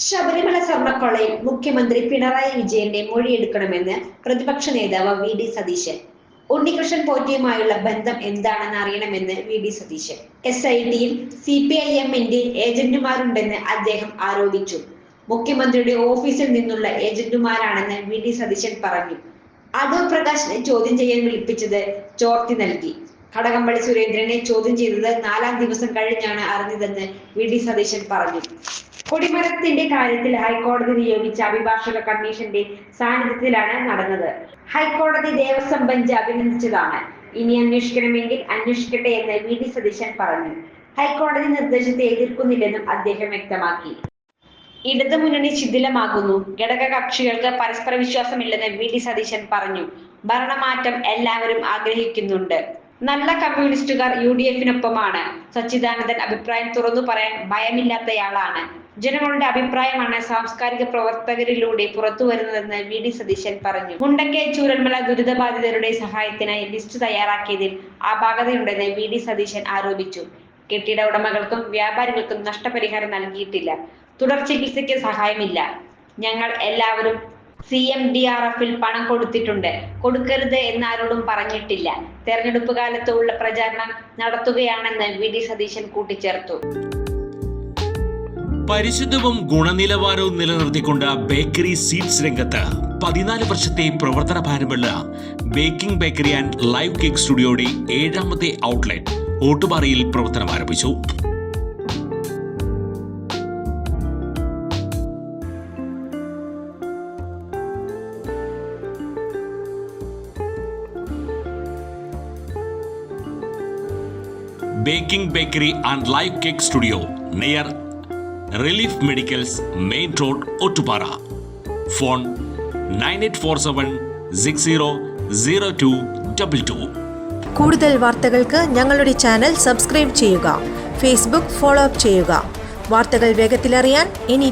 ശബരിമല സ്വർണക്കൊള്ളയിൽ മുഖ്യമന്ത്രി പിണറായി വിജയന്റെ മൊഴിയെടുക്കണമെന്ന് പ്രതിപക്ഷ നേതാവ് വി ഡി സതീശൻ. ഉണ്ണികൃഷ്ണൻ പോറ്റിയുമായുള്ള ബന്ധം എന്താണെന്ന് അറിയണമെന്ന് V D Satheesan. S I ടിയിൽ സി പി ഐ എമ്മിന്റെ ഏജന്റുമാരുണ്ടെന്ന് അദ്ദേഹം ആരോപിച്ചു. മുഖ്യമന്ത്രിയുടെ ഓഫീസിൽ നിന്നുള്ള ഏജന്റുമാരാണെന്ന് വി ഡി സതീശൻ പറഞ്ഞു. അടൂർ പ്രകാശിനെ ചോദ്യം ചെയ്യാൻ വിളിപ്പിച്ചത് ചോർത്തി നൽകി. കടകംപള്ളി സുരേന്ദ്രനെ ചോദ്യം ചെയ്തത് നാലാം ദിവസം കഴിഞ്ഞാണ് അറിഞ്ഞതെന്ന് വി ഡി സതീശൻ പറഞ്ഞു. കൊടിമരത്തിന്റെ കാര്യത്തിൽ ഹൈക്കോടതി നിയോഗിച്ച അഭിഭാഷക കമ്മീഷന്റെ സാന്നിധ്യത്തിലാണ് നടന്നത്. ഹൈക്കോടതി ദേവസ്വം ബെഞ്ച് അഭിനന്ദിച്ചതാണ്. ഇനി അന്വേഷിക്കണമെങ്കിൽ അന്വേഷിക്കട്ടെ എന്ന് വി. ഡി. സതീശൻ പറഞ്ഞു. ഹൈക്കോടതി നിർദ്ദേശത്തെ എതിർക്കുന്നില്ലെന്നും അദ്ദേഹം വ്യക്തമാക്കി. ഇടതു മുന്നണി ശിഥിലമാകുന്നു. ഘടക കക്ഷികൾക്ക് പരസ്പര വിശ്വാസമില്ലെന്ന് വി. ഡി. സതീശൻ പറഞ്ഞു. ഭരണമാറ്റം എല്ലാവരും ആഗ്രഹിക്കുന്നുണ്ട്. നല്ല കമ്മ്യൂണിസ്റ്റുകാർ യു. ഡി. എഫിനൊപ്പമാണ്. സച്ചിദാനന്ദൻ അഭിപ്രായം തുറന്നു പറയാൻ ഭയമില്ലാത്തയാളാണ്. ജനങ്ങളുടെ അഭിപ്രായമാണ് സാംസ്കാരിക പ്രവർത്തകരിലൂടെ പുറത്തു വരുന്നതെന്ന് വി ഡി സതീശൻ പറഞ്ഞു. മുണ്ടക്കെ ചൂരന്മല ദുരിതബാധിതരുടെ സഹായത്തിനായി ലിസ്റ്റ് തയ്യാറാക്കിയതിൽ അപാകതയുണ്ടെന്ന് വി ഡി സതീശൻ ആരോപിച്ചു. കെട്ടിട ഉടമകൾക്കും വ്യാപാരികൾക്കും നഷ്ടപരിഹാരം നൽകിയിട്ടില്ല. തുടർ ചികിത്സയ്ക്ക് സഹായമില്ല. ഞങ്ങൾ എല്ലാവരും സി എം ഡി ആർ എഫിൽ പണം കൊടുത്തിട്ടുണ്ട്. കൊടുക്കരുത് എന്നാരോടും പറഞ്ഞിട്ടില്ല. തെരഞ്ഞെടുപ്പ് കാലത്തുള്ള പ്രചാരണം നടത്തുകയാണെന്ന് വി ഡി സതീശൻ കൂട്ടിച്ചേർത്തു. പരിശുദ്ധവും ഗുണനിലവാരവും നിലനിർത്തിക്കൊണ്ട് ബേക്കറി സീഡ്സ് രംഗത്ത് പതിനാല് വർഷത്തെ പ്രവർത്തന ഭാരമുള്ള baking bakery and live cake സ്റ്റുഡിയോയുടെ ഏഴാമത്തെ ഔട്ട്ലെറ്റ് ഓട്ടുപാറയിൽ പ്രവർത്തനം ആരംഭിച്ചു. Baking bakery and live cake studio near relief medicals main road Ottupara phone nine eight four seven six zero zero two double two കൂടുതൽ വാർത്തകൾക്ക് ഞങ്ങളുടെ ചാനൽ സബ്സ്ക്രൈബ് ചെയ്യുക. Facebook follow up ചെയ്യുക. വാർത്തകൾ വേഗത്തിലറിയാൻ ഇനി